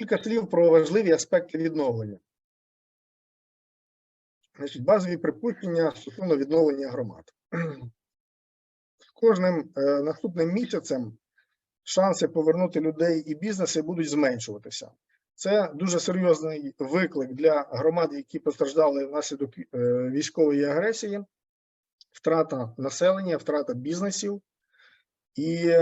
Кілька слів про важливі аспекти відновлення. Значить, базові припущення стосовно відновлення громад. Кожним е, наступним місяцем шанси повернути людей і бізнеси будуть зменшуватися. Це дуже серйозний виклик для громад, які постраждали внаслідок е, військової агресії, втрата населення, втрата бізнесів. І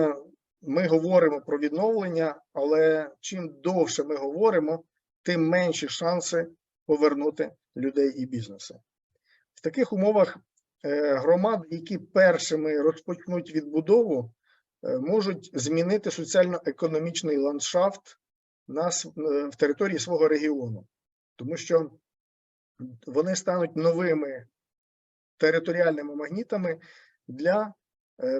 ми говоримо про відновлення, але чим довше ми говоримо, тим менші шанси повернути людей і бізнеси. В таких умовах е, громад, які першими розпочнуть відбудову, е, можуть змінити соціально-економічний ландшафт е, в території свого регіону, тому що вони стануть новими територіальними магнітами для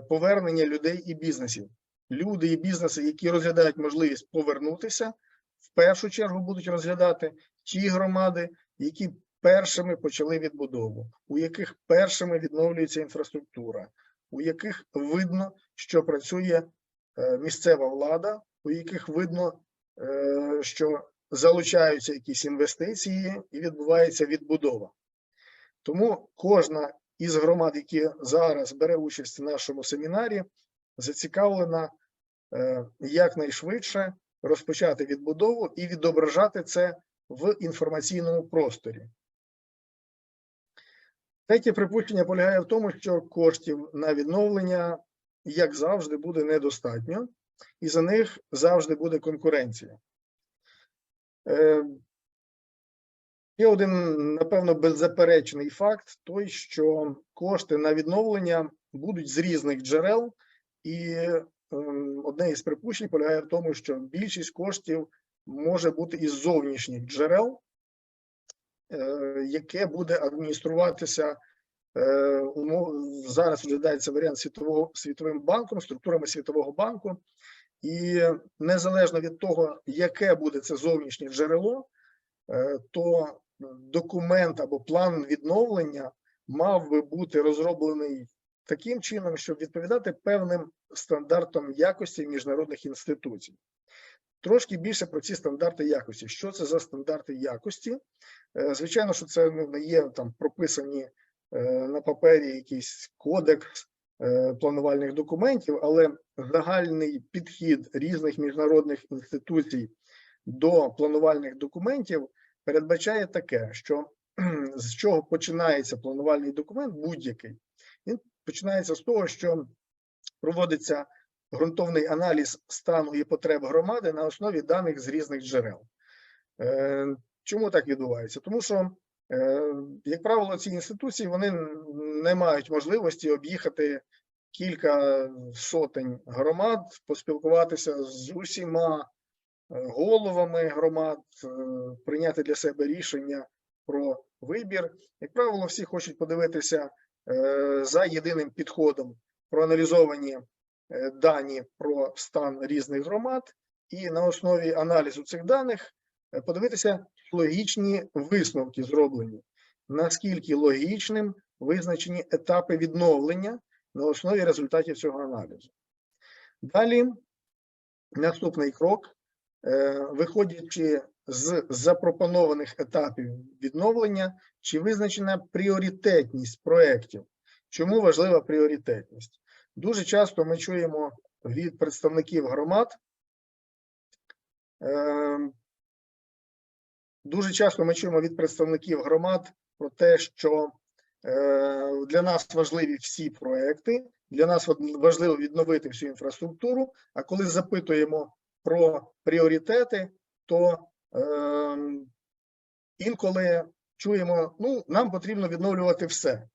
повернення людей і бізнесів. Люди і бізнеси, які розглядають можливість повернутися, в першу чергу будуть розглядати ті громади, які першими почали відбудову, у яких першими відновлюється інфраструктура, у яких видно, що працює е, місцева влада, у яких видно, е, що залучаються якісь інвестиції і відбувається відбудова. Тому кожна із громад, які зараз бере участь в нашому семінарі, зацікавлена е, якнайшвидше розпочати відбудову і відображати це в інформаційному просторі. Третє припущення полягає в тому, що коштів на відновлення, як завжди, буде недостатньо, і за них завжди буде конкуренція. Е, Є один, напевно, беззаперечний факт: той, що кошти на відновлення будуть з різних джерел, і ем, одне із припущень полягає в тому, що більшість коштів може бути із зовнішніх джерел, е, яке буде адмініструватися. е, Зараз розглядається варіант світового світовим банком, структурами Світового банку, і незалежно від того, яке буде це зовнішнє джерело, е, то документ або план відновлення мав би бути розроблений таким чином, щоб відповідати певним стандартам якості міжнародних інституцій. Трошки більше про ці стандарти якості. Що це за стандарти якості? Е, Звичайно, що це ну, не є там прописані е, на папері якийсь кодекс е, планувальних документів, але загальний підхід різних міжнародних інституцій до планувальних документів передбачає таке, що з чого починається планувальний документ будь-який. Починається з того, що проводиться ґрунтовний аналіз стану і потреб громади на основі даних з різних джерел. Е, Чому так відбувається? Тому що, е, як правило, ці інституції вони не мають можливості об'їхати кілька сотень громад, поспілкуватися з усіма е, головами громад, прийняти для себе рішення про вибір. Як правило, всі хочуть подивитися за єдиним підходом, проаналізовані е, дані про стан різних громад, і на основі аналізу цих даних е, подивитися логічні висновки зроблені, наскільки логічним визначені етапи відновлення на основі результатів цього аналізу. Далі наступний крок, е, виходячи з запропонованих етапів відновлення, чи визначена пріоритетність проєктів. Чому важлива пріоритетність? Дуже часто ми чуємо від представників громад. е, Дуже часто ми чуємо від представників громад про те, що е, для нас важливі всі проекти, для нас важливо відновити всю інфраструктуру. А коли запитуємо про пріоритети, то е, інколи чуємо: ну, нам потрібно відновлювати все.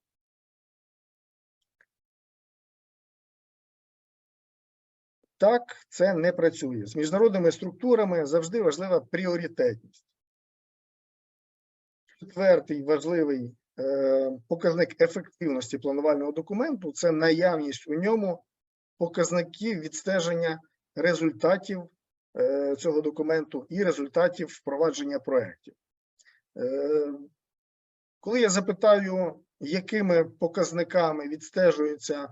Так це не працює. З міжнародними структурами завжди важлива пріоритетність. Четвертий важливий е, показник ефективності планувального документу це наявність у ньому показників відстеження результатів цього документу і результатів впровадження проєктів. Е, коли я запитаю, якими показниками відстежується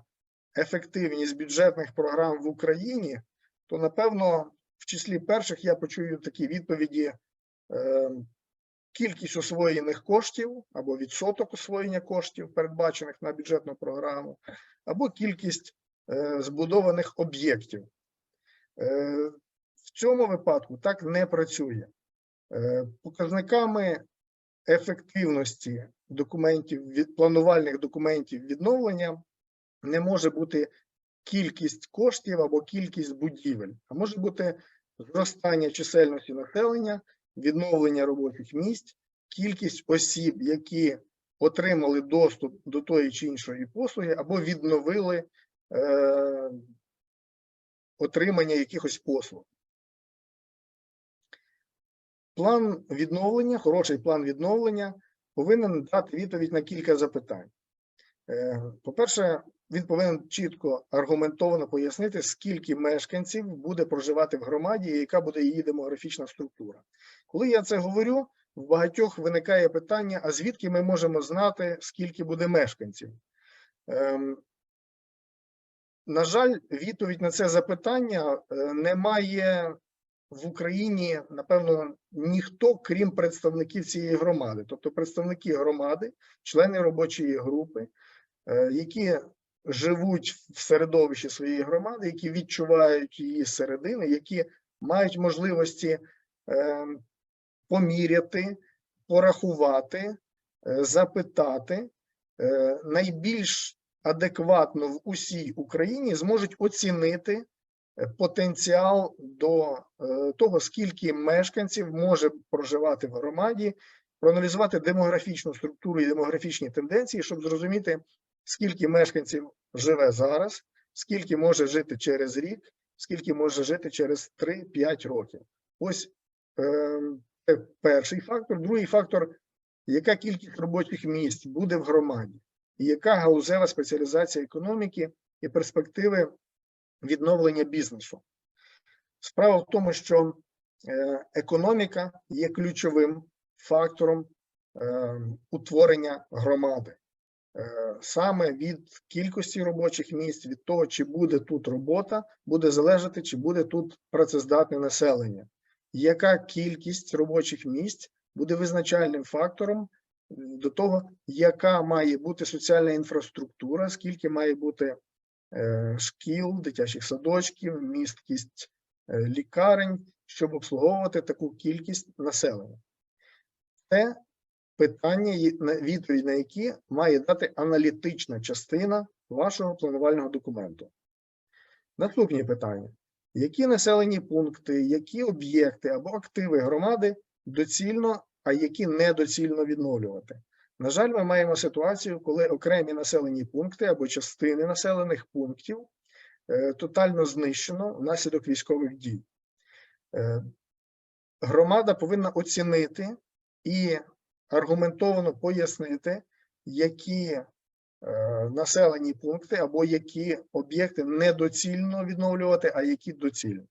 ефективність бюджетних програм в Україні, то напевно в числі перших я почую такі відповіді: е, кількість освоєних коштів або відсоток освоєння коштів, передбачених на бюджетну програму, або кількість е, збудованих об'єктів. В цьому випадку так не працює. Е, Показниками ефективності документів планувальних документів відновлення не може бути кількість коштів або кількість будівель, а може бути зростання чисельності населення, відновлення робочих місць, кількість осіб, які отримали доступ до тої чи іншої послуги, або відновили е, отримання якихось послуг. План відновлення, хороший план відновлення повинен дати відповідь на кілька запитань. Е, По-перше, він повинен чітко аргументовано пояснити, скільки мешканців буде проживати в громаді і яка буде її демографічна структура. Коли я це говорю, в багатьох виникає питання: а звідки ми можемо знати, скільки буде мешканців? Ем, На жаль, відповідь на це запитання е, немає в Україні, напевно, ніхто, крім представників цієї громади, тобто представники громади, члени робочої групи, е, які живуть в середовищі своєї громади, які відчувають її середини, які мають можливості е, поміряти, порахувати, е, запитати, найбільш адекватно в усій Україні зможуть оцінити потенціал до е, того, скільки мешканців може проживати в громаді, проаналізувати демографічну структуру і демографічні тенденції, щоб зрозуміти, скільки мешканців живе зараз, скільки може жити через рік, скільки може жити через 3-5 років. Ось е, це перший фактор. Другий фактор, яка кількість робочих місць буде в громаді, і яка галузева спеціалізація економіки і перспективи відновлення бізнесу. Справа в тому, що е, економіка є ключовим фактором е, утворення громади. Е, Саме від кількості робочих місць, від того, чи буде тут робота, буде залежати, чи буде тут працездатне населення. Яка кількість робочих місць буде визначальним фактором до того, яка має бути соціальна інфраструктура, скільки має бути шкіл, дитячих садочків, місткість е, лікарень, щоб обслуговувати таку кількість населення. Це питання, відповідь на які має дати аналітична частина вашого планувального документу. Наступні питання: які населені пункти, які об'єкти або активи громади доцільно, а які недоцільно відновлювати? На жаль, ми маємо ситуацію, коли окремі населені пункти або частини населених пунктів е, тотально знищено внаслідок військових дій. Е, Громада повинна оцінити і аргументовано пояснити, які е, населені пункти або які об'єкти недоцільно відновлювати, а які доцільно.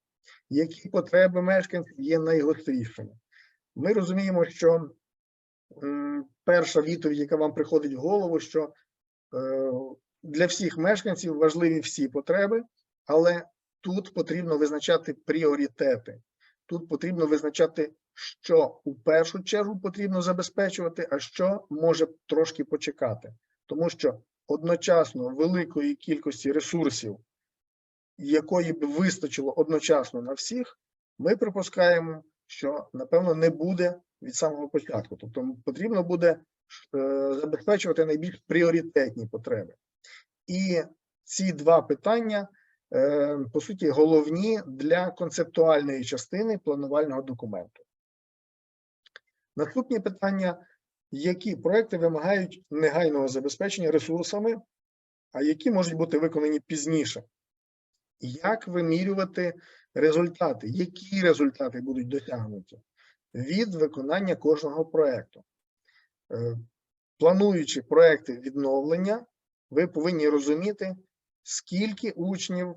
Які потреби мешканців є найгострішими. Ми розуміємо, що перша відповідь, яка вам приходить в голову, що е, для всіх мешканців важливі всі потреби, але тут потрібно визначати пріоритети. Тут потрібно визначати, що у першу чергу потрібно забезпечувати, а що може трошки почекати. Тому що одночасно великої кількості ресурсів, якої б вистачило одночасно на всіх, ми припускаємо, що напевно не буде від самого початку. Тобто потрібно буде е, забезпечувати найбільш пріоритетні потреби. І ці два питання е, по суті, головні для концептуальної частини планувального документу. Наступні питання: які проекти вимагають негайного забезпечення ресурсами, а які можуть бути виконані пізніше? Як вимірювати результати? Які результати будуть досягнуті від виконання кожного проекту? Е, Плануючи проекти відновлення, ви повинні розуміти, скільки учнів е,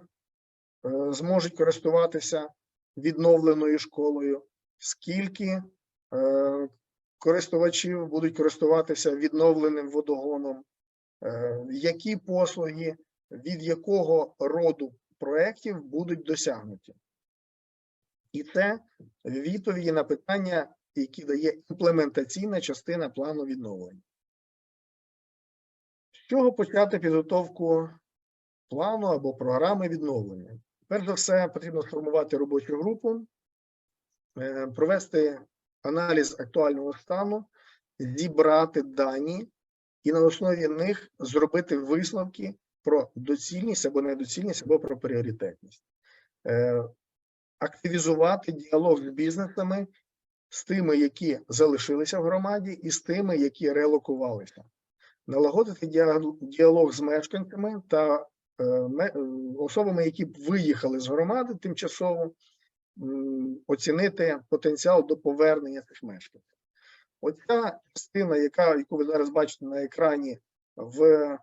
зможуть користуватися відновленою школою, скільки е, користувачів будуть користуватися відновленим водогоном, які послуги від якого роду проєктів будуть досягнуті. І це відповіді на питання, які дає імплементаційна частина плану відновлення. З чого почати підготовку плану або програми відновлення? Перш за все, потрібно сформувати робочу групу, е, провести аналіз актуального стану, зібрати дані і на основі них зробити висновки про доцільність або недоцільність, або про пріоритетність. Активізувати діалог з бізнесами, з тими, які залишилися в громаді, і з тими, які релокувалися. Налагодити діалог з мешканцями та е, е, особами, які б виїхали з громади тимчасово, оцінити потенціал до повернення цих мешканців. Оця частина, яка, яку ви зараз бачите на екрані в, е,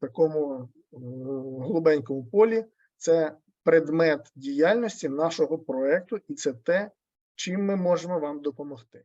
в такому м, полі, це предмет діяльності нашого проекту, і це те, чим ми можемо вам допомогти.